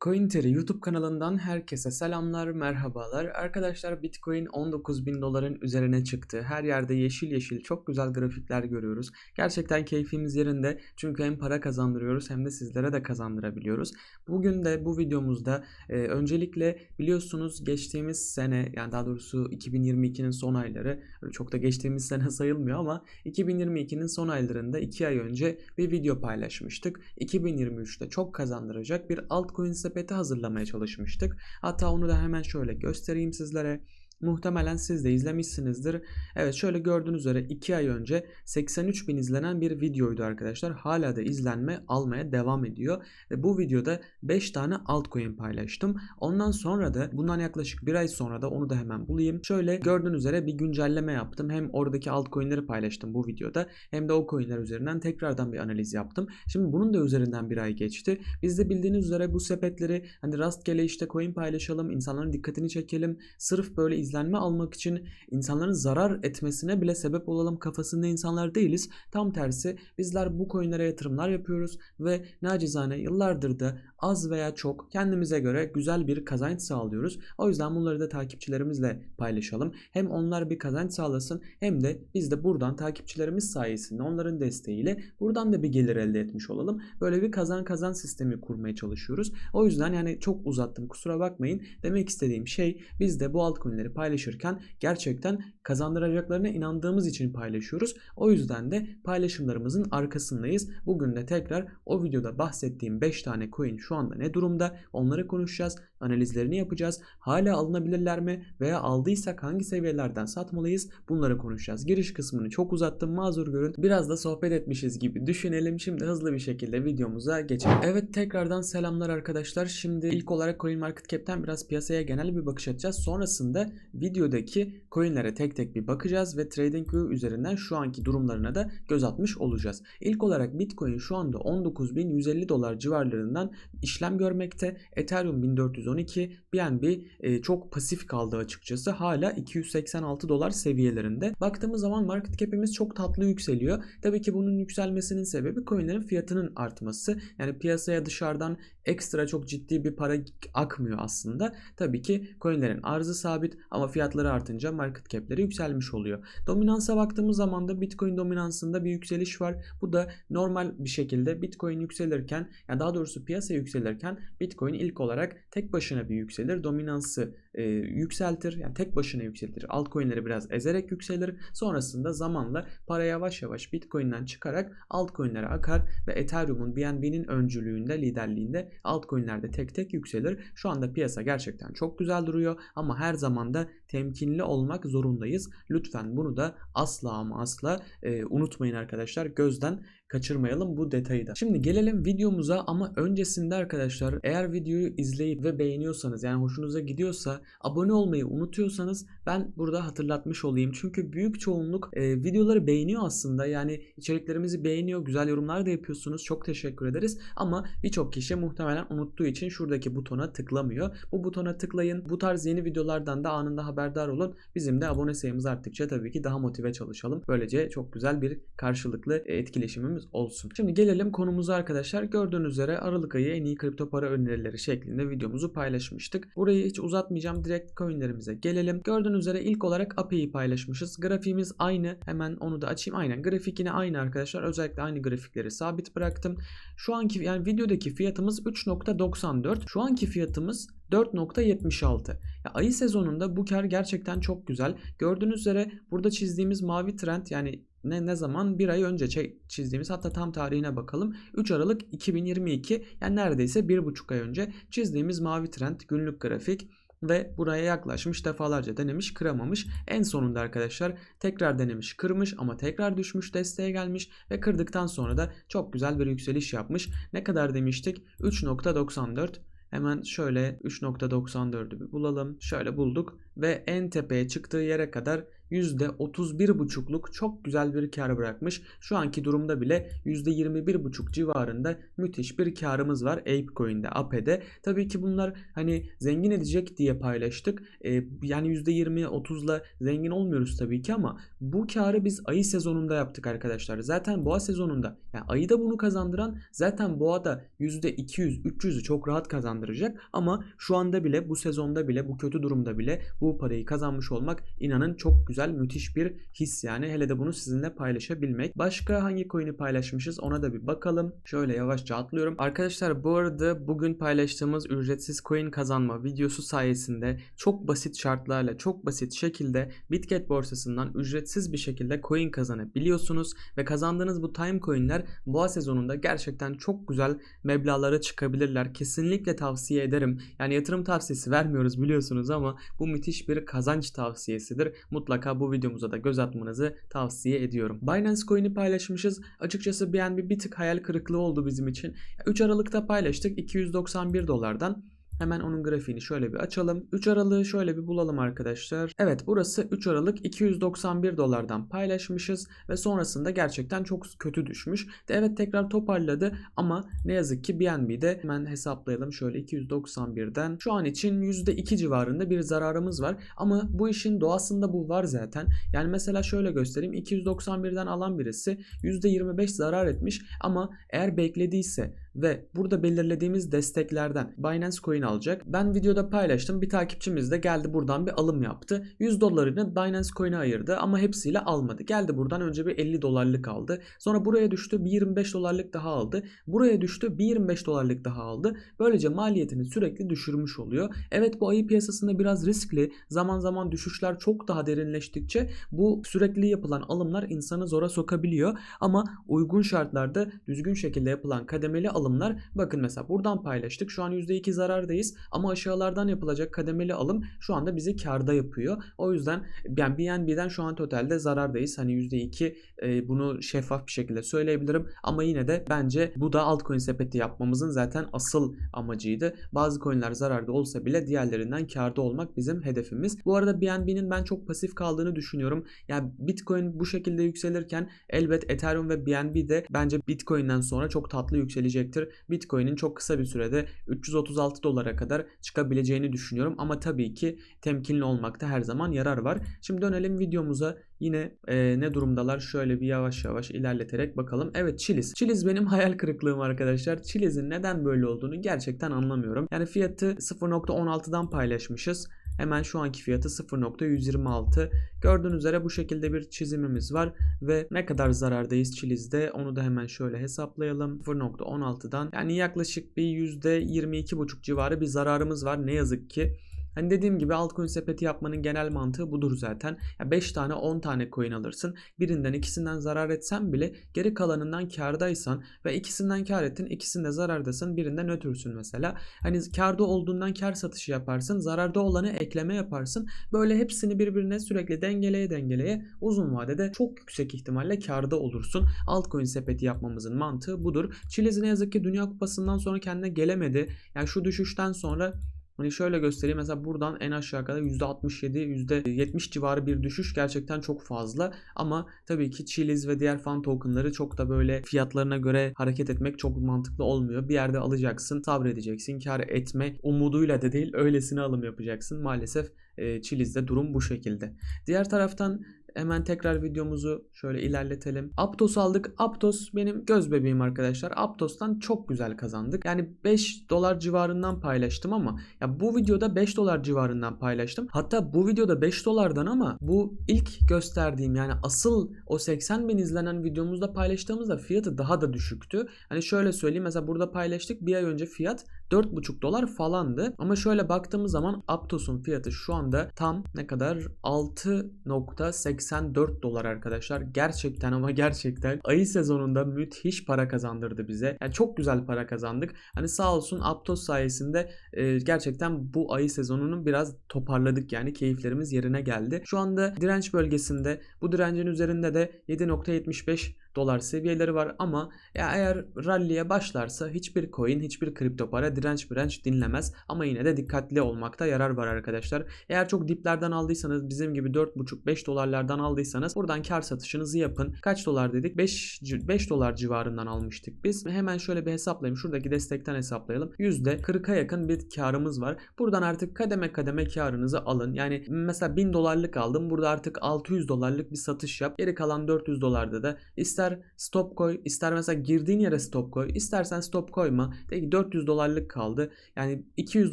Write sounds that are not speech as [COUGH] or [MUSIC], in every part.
CoinTeri YouTube kanalından herkese selamlar, merhabalar. Arkadaşlar Bitcoin 19 bin doların üzerine çıktı. Her yerde yeşil yeşil çok güzel grafikler görüyoruz. Gerçekten keyfimiz yerinde çünkü hem para kazandırıyoruz hem de sizlere de kazandırabiliyoruz. Bugün de bu videomuzda e, öncelikle biliyorsunuz geçtiğimiz sene yani daha doğrusu 2022'nin son ayları çok da geçtiğimiz [LAUGHS] sene sayılmıyor ama 2022'nin son aylarında 2 ay önce bir video paylaşmıştık. 2023'te çok kazandıracak bir altcoin sepeti hazırlamaya çalışmıştık. Hatta onu da hemen şöyle göstereyim sizlere. Muhtemelen siz de izlemişsinizdir. Evet şöyle gördüğünüz üzere 2 ay önce 83 bin izlenen bir videoydu arkadaşlar. Hala da izlenme almaya devam ediyor. Ve bu videoda 5 tane altcoin paylaştım. Ondan sonra da bundan yaklaşık bir ay sonra da onu da hemen bulayım. Şöyle gördüğünüz üzere bir güncelleme yaptım. Hem oradaki altcoin'leri paylaştım bu videoda hem de o coin'ler üzerinden tekrardan bir analiz yaptım. Şimdi bunun da üzerinden bir ay geçti. Biz de bildiğiniz üzere bu sepetleri hani rastgele işte coin paylaşalım, insanların dikkatini çekelim. Sırf böyle izlenme almak için insanların zarar etmesine bile sebep olalım kafasında insanlar değiliz. Tam tersi bizler bu coinlere yatırımlar yapıyoruz ve nacizane yıllardır da az veya çok kendimize göre güzel bir kazanç sağlıyoruz. O yüzden bunları da takipçilerimizle paylaşalım. Hem onlar bir kazanç sağlasın hem de biz de buradan takipçilerimiz sayesinde onların desteğiyle buradan da bir gelir elde etmiş olalım. Böyle bir kazan kazan sistemi kurmaya çalışıyoruz. O yüzden yani çok uzattım kusura bakmayın. Demek istediğim şey biz de bu altcoin'leri paylaşırken gerçekten kazandıracaklarına inandığımız için paylaşıyoruz. O yüzden de paylaşımlarımızın arkasındayız. Bugün de tekrar o videoda bahsettiğim 5 tane coin şu anda ne durumda onları konuşacağız. Analizlerini yapacağız. Hala alınabilirler mi veya aldıysak hangi seviyelerden satmalıyız bunları konuşacağız. Giriş kısmını çok uzattım mazur görün. Biraz da sohbet etmişiz gibi düşünelim. Şimdi hızlı bir şekilde videomuza geçelim. Evet tekrardan selamlar arkadaşlar. Şimdi ilk olarak CoinMarketCap'ten biraz piyasaya genel bir bakış atacağız. Sonrasında videodaki coinlere tek tek bir bakacağız ve TradingView üzerinden şu anki durumlarına da göz atmış olacağız. İlk olarak Bitcoin şu anda 19.150 dolar civarlarından işlem görmekte. Ethereum 1412, BNB e, çok pasif kaldı açıkçası. Hala 286 dolar seviyelerinde. Baktığımız zaman market cap'imiz çok tatlı yükseliyor. Tabii ki bunun yükselmesinin sebebi coinlerin fiyatının artması. Yani piyasaya dışarıdan ekstra çok ciddi bir para akmıyor aslında. Tabii ki coinlerin arzı sabit ama fiyatları artınca market cap'leri yükselmiş oluyor. Dominansa baktığımız zaman da Bitcoin dominansında bir yükseliş var. Bu da normal bir şekilde Bitcoin yükselirken yani daha doğrusu piyasa yükselirken Bitcoin ilk olarak tek başına bir yükselir. Dominansı e, yükseltir. Yani tek başına yükseltir. Altcoin'leri biraz ezerek yükselir. Sonrasında zamanla para yavaş yavaş Bitcoin'den çıkarak altcoin'lere akar ve Ethereum'un BNB'nin öncülüğünde, liderliğinde altcoin'lerde tek tek yükselir. Şu anda piyasa gerçekten çok güzel duruyor ama her zaman da temkinli olmak zorundayız. Lütfen bunu da asla ama asla e, unutmayın arkadaşlar. Gözden kaçırmayalım bu detayı da. Şimdi gelelim videomuza ama öncesinde arkadaşlar eğer videoyu izleyip ve beğeniyorsanız yani hoşunuza gidiyorsa abone olmayı unutuyorsanız ben burada hatırlatmış olayım. Çünkü büyük çoğunluk e, videoları beğeniyor aslında. Yani içeriklerimizi beğeniyor. Güzel yorumlar da yapıyorsunuz. Çok teşekkür ederiz. Ama birçok kişi muhtemelen unuttuğu için şuradaki butona tıklamıyor. Bu butona tıklayın. Bu tarz yeni videolardan da anında haberdar olun. Bizim de abone sayımız arttıkça tabii ki daha motive çalışalım. Böylece çok güzel bir karşılıklı etkileşimimiz olsun. Şimdi gelelim konumuza arkadaşlar. Gördüğünüz üzere Aralık ayı en iyi kripto para önerileri şeklinde videomuzu paylaşmıştık. Burayı hiç uzatmayacağım. Direkt coinlerimize gelelim. Gördüğünüz üzere ilk olarak API'yi paylaşmışız. Grafiğimiz aynı. Hemen onu da açayım. Aynen grafik yine aynı arkadaşlar. Özellikle aynı grafikleri sabit bıraktım. Şu anki yani videodaki fiyatımız 3.94. Şu anki fiyatımız 4.76. Ya ayı sezonunda bu kar gerçekten çok güzel. Gördüğünüz üzere burada çizdiğimiz mavi trend yani ne ne zaman bir ay önce çizdiğimiz hatta tam tarihine bakalım 3 Aralık 2022 yani neredeyse bir buçuk ay önce çizdiğimiz mavi trend günlük grafik ve buraya yaklaşmış defalarca denemiş kıramamış. En sonunda arkadaşlar tekrar denemiş kırmış ama tekrar düşmüş desteğe gelmiş ve kırdıktan sonra da çok güzel bir yükseliş yapmış. Ne kadar demiştik? 3.94 Hemen şöyle 3.94'ü bir bulalım. Şöyle bulduk ve en tepeye çıktığı yere kadar %31,5'luk çok güzel bir kar bırakmış. Şu anki durumda bile %21,5 civarında müthiş bir karımız var ApeCoin'de, AP'de. Tabii ki bunlar hani zengin edecek diye paylaştık. Ee, yani %20 30'la zengin olmuyoruz tabii ki ama bu karı biz ayı sezonunda yaptık arkadaşlar. Zaten boğa sezonunda yani ayıda bunu kazandıran zaten boğada %200 300'ü çok rahat kazandıracak ama şu anda bile bu sezonda bile bu kötü durumda bile bu parayı kazanmış olmak inanın çok güzel müthiş bir his yani hele de bunu sizinle paylaşabilmek. Başka hangi coin'i paylaşmışız ona da bir bakalım. Şöyle yavaşça atlıyorum. Arkadaşlar bu arada bugün paylaştığımız ücretsiz coin kazanma videosu sayesinde çok basit şartlarla çok basit şekilde Bitget borsasından ücretsiz bir şekilde coin kazanabiliyorsunuz ve kazandığınız bu time coin'ler boğa sezonunda gerçekten çok güzel meblağlara çıkabilirler. Kesinlikle tavsiye ederim. Yani yatırım tavsiyesi vermiyoruz biliyorsunuz ama bu müthiş bir kazanç tavsiyesidir. Mutlaka bu videomuza da göz atmanızı tavsiye ediyorum. Binance Coin'i paylaşmışız. Açıkçası BNB bir tık hayal kırıklığı oldu bizim için. 3 Aralık'ta paylaştık 291 dolardan. Hemen onun grafiğini şöyle bir açalım. 3 Aralık'ı şöyle bir bulalım arkadaşlar. Evet burası 3 Aralık 291 dolardan paylaşmışız ve sonrasında gerçekten çok kötü düşmüş. Evet tekrar toparladı ama ne yazık ki BNB'de hemen hesaplayalım şöyle 291'den. Şu an için %2 civarında bir zararımız var ama bu işin doğasında bu var zaten. Yani mesela şöyle göstereyim 291'den alan birisi %25 zarar etmiş ama eğer beklediyse ve burada belirlediğimiz desteklerden Binance Coin alacak. Ben videoda paylaştım. Bir takipçimiz de geldi buradan bir alım yaptı. 100 dolarını Binance Coin'e ayırdı ama hepsiyle almadı. Geldi buradan önce bir 50 dolarlık aldı. Sonra buraya düştü bir 25 dolarlık daha aldı. Buraya düştü bir 25 dolarlık daha aldı. Böylece maliyetini sürekli düşürmüş oluyor. Evet bu ayı piyasasında biraz riskli. Zaman zaman düşüşler çok daha derinleştikçe bu sürekli yapılan alımlar insanı zora sokabiliyor. Ama uygun şartlarda düzgün şekilde yapılan kademeli alımlar bakın mesela buradan paylaştık. Şu an %2 zarardayız ama aşağılardan yapılacak kademeli alım şu anda bizi karda yapıyor. O yüzden yani BNB'den şu an totalde zarardayız. Hani %2 e, bunu şeffaf bir şekilde söyleyebilirim ama yine de bence bu da altcoin sepeti yapmamızın zaten asıl amacıydı. Bazı coinler zararda olsa bile diğerlerinden karda olmak bizim hedefimiz. Bu arada BNB'nin ben çok pasif kaldığını düşünüyorum. Yani Bitcoin bu şekilde yükselirken elbet Ethereum ve BNB de bence Bitcoin'den sonra çok tatlı yükselecektir. Bitcoin'in çok kısa bir sürede 336 dolara kadar çıkabileceğini düşünüyorum ama tabii ki temkinli olmakta her zaman yarar var. Şimdi dönelim videomuza. Yine e, ne durumdalar şöyle bir yavaş yavaş ilerleterek bakalım. Evet Chiliz. Chiliz benim [LAUGHS] hayal kırıklığım arkadaşlar. Chiliz'in neden böyle olduğunu gerçekten anlamıyorum. Yani fiyatı 0.16'dan paylaşmışız. Hemen şu anki fiyatı 0.126. Gördüğünüz üzere bu şekilde bir çizimimiz var ve ne kadar zarardayız Chiliz'de onu da hemen şöyle hesaplayalım. 0.16'dan yani yaklaşık bir %22.5 civarı bir zararımız var ne yazık ki. Hani dediğim gibi altcoin sepeti yapmanın genel mantığı budur zaten. Ya 5 tane 10 tane coin alırsın. Birinden ikisinden zarar etsen bile geri kalanından kardaysan ve ikisinden kar ettin ikisinde zarardasın birinden nötrsün mesela. Hani karda olduğundan kar satışı yaparsın. Zararda olanı ekleme yaparsın. Böyle hepsini birbirine sürekli dengeleye dengeleye uzun vadede çok yüksek ihtimalle karda olursun. Altcoin sepeti yapmamızın mantığı budur. Chiliz ne yazık ki Dünya Kupası'ndan sonra kendine gelemedi. Yani şu düşüşten sonra Hani şöyle göstereyim mesela buradan en aşağı kadar %67 %70 civarı bir düşüş gerçekten çok fazla ama tabii ki Chiliz ve diğer fan tokenları çok da böyle fiyatlarına göre hareket etmek çok mantıklı olmuyor. Bir yerde alacaksın, sabredeceksin, kar etme umuduyla da değil öylesine alım yapacaksın. Maalesef e, Chiliz'de durum bu şekilde. Diğer taraftan hemen tekrar videomuzu şöyle ilerletelim. Aptos aldık. Aptos benim göz bebeğim arkadaşlar. Aptos'tan çok güzel kazandık. Yani 5 dolar civarından paylaştım ama ya bu videoda 5 dolar civarından paylaştım. Hatta bu videoda 5 dolardan ama bu ilk gösterdiğim yani asıl o 80 bin izlenen videomuzda paylaştığımızda fiyatı daha da düşüktü. Hani şöyle söyleyeyim mesela burada paylaştık bir ay önce fiyat 4,5 dolar falandı. Ama şöyle baktığımız zaman Aptos'un fiyatı şu anda tam ne kadar 6.84 dolar arkadaşlar. Gerçekten ama [LAUGHS] gerçekten ayı sezonunda müthiş para kazandırdı bize. Yani çok güzel para kazandık. Hani sağ olsun Aptos sayesinde e, gerçekten bu ayı sezonunun biraz toparladık yani keyiflerimiz yerine geldi. Şu anda direnç bölgesinde bu direncin üzerinde de 7.75 dolar seviyeleri var ama eğer rally'e başlarsa hiçbir coin, hiçbir kripto para direnç direnç dinlemez ama yine de dikkatli olmakta yarar var arkadaşlar. Eğer çok diplerden aldıysanız bizim gibi 4.5-5 dolarlardan aldıysanız buradan kar satışınızı yapın. Kaç dolar dedik? 5, 5 dolar civarından almıştık biz. Hemen şöyle bir hesaplayayım. Şuradaki destekten hesaplayalım. %40'a yakın bir karımız var. Buradan artık kademe kademe karınızı alın. Yani mesela 1000 dolarlık aldım. Burada artık 600 dolarlık bir satış yap. Geri kalan 400 dolarda da ister stop koy, ister mesela girdiğin yere stop koy, istersen stop koyma. De ki 400 dolarlık kaldı. Yani 200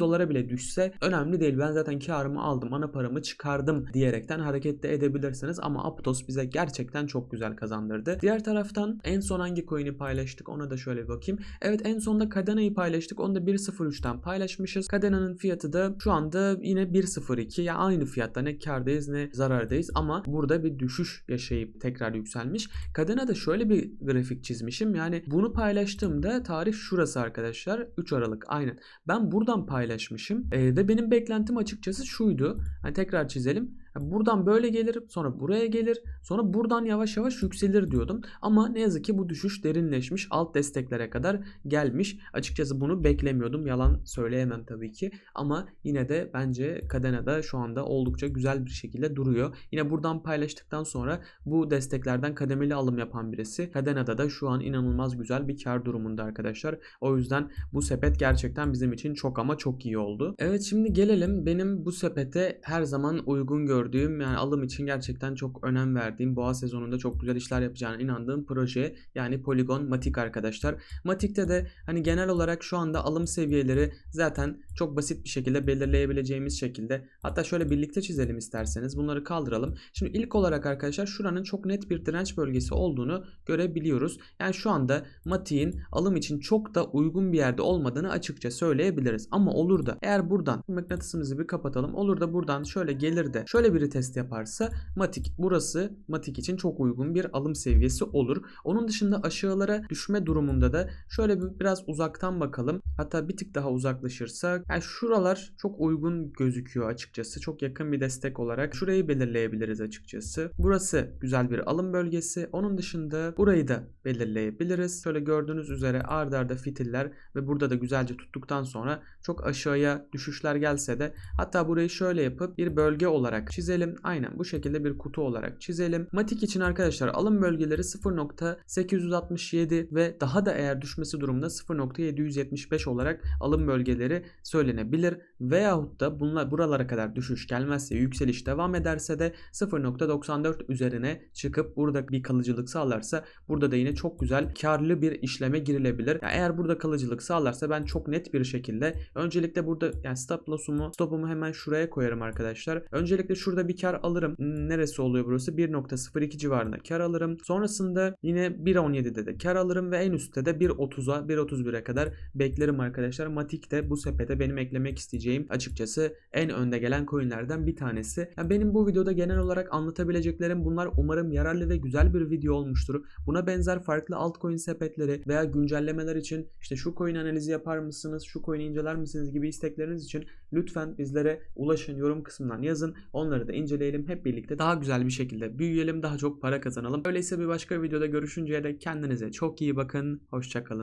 dolara bile düşse önemli değil. Ben zaten karımı aldım, ana paramı çıkardım diyerekten hareket de edebilirsiniz. Ama Aptos bize gerçekten çok güzel kazandırdı. Diğer taraftan en son hangi coin'i paylaştık ona da şöyle bakayım. Evet en sonda Cadena'yı paylaştık. Onu da 1.03'ten paylaşmışız. Cadena'nın fiyatı da şu anda yine 1.02 ya yani aynı fiyatta ne kardayız ne zarardayız ama burada bir düşüş yaşayıp tekrar yükselmiş. Cadena'da şöyle bir grafik çizmişim. Yani bunu paylaştığımda tarih şurası arkadaşlar. 3 Aralık aynen. Ben buradan paylaşmışım ee, ve benim beklentim açıkçası şuydu. Hani tekrar çizelim. Buradan böyle gelir, sonra buraya gelir, sonra buradan yavaş yavaş yükselir diyordum. Ama ne yazık ki bu düşüş derinleşmiş, alt desteklere kadar gelmiş. Açıkçası bunu beklemiyordum. Yalan söyleyemem tabii ki. Ama yine de bence Cadena'da şu anda oldukça güzel bir şekilde duruyor. Yine buradan paylaştıktan sonra bu desteklerden kademeli alım yapan birisi. Cadena'da da şu an inanılmaz güzel bir kar durumunda arkadaşlar. O yüzden bu sepet gerçekten bizim için çok ama çok iyi oldu. Evet şimdi gelelim benim bu sepete her zaman uygun gördüğüm gördüğüm yani alım için gerçekten çok önem verdiğim boğa sezonunda çok güzel işler yapacağına inandığım proje yani Polygon Matic arkadaşlar. Matic'te de hani genel olarak şu anda alım seviyeleri zaten çok basit bir şekilde belirleyebileceğimiz şekilde hatta şöyle birlikte çizelim isterseniz bunları kaldıralım. Şimdi ilk olarak arkadaşlar şuranın çok net bir direnç bölgesi olduğunu görebiliyoruz. Yani şu anda Matic'in alım için çok da uygun bir yerde olmadığını açıkça söyleyebiliriz. Ama olur da eğer buradan mıknatısımızı bir kapatalım olur da buradan şöyle gelir de şöyle bir test yaparsa Matic burası Matic için çok uygun bir alım seviyesi olur. Onun dışında aşağılara düşme durumunda da şöyle bir biraz uzaktan bakalım. Hatta bir tık daha uzaklaşırsak yani şuralar çok uygun gözüküyor açıkçası. Çok yakın bir destek olarak şurayı belirleyebiliriz açıkçası. Burası güzel bir alım bölgesi. Onun dışında burayı da belirleyebiliriz. Şöyle gördüğünüz üzere ardarda arda fitiller ve burada da güzelce tuttuktan sonra çok aşağıya düşüşler gelse de hatta burayı şöyle yapıp bir bölge olarak çizelim. Aynen bu şekilde bir kutu olarak çizelim. Matik için arkadaşlar alım bölgeleri 0.867 ve daha da eğer düşmesi durumda 0.775 olarak alım bölgeleri söylenebilir. Veyahut da bunlar buralara kadar düşüş gelmezse yükseliş devam ederse de 0.94 üzerine çıkıp burada bir kalıcılık sağlarsa burada da yine çok güzel karlı bir işleme girilebilir. Yani eğer burada kalıcılık sağlarsa ben çok net bir şekilde öncelikle burada yani stop loss'umu stopumu hemen şuraya koyarım arkadaşlar. Öncelikle şurada bir kar alırım. Neresi oluyor burası? 1.02 civarında kar alırım. Sonrasında yine 1.17'de de kar alırım ve en üstte de 1.30'a 1.31'e kadar beklerim arkadaşlar. Matik de bu sepete benim eklemek isteyeceğim açıkçası en önde gelen coinlerden bir tanesi. Yani benim bu videoda genel olarak anlatabileceklerim bunlar. Umarım yararlı ve güzel bir video olmuştur. Buna benzer farklı altcoin sepetleri veya güncellemeler için işte şu coin analizi yapar mısınız, şu coin'i inceler misiniz gibi istekleriniz için lütfen bizlere ulaşın yorum kısmından yazın. Onları da inceleyelim hep birlikte daha güzel bir şekilde büyüyelim daha çok para kazanalım. Öyleyse bir başka videoda görüşünceye dek kendinize çok iyi bakın. Hoşçakalın.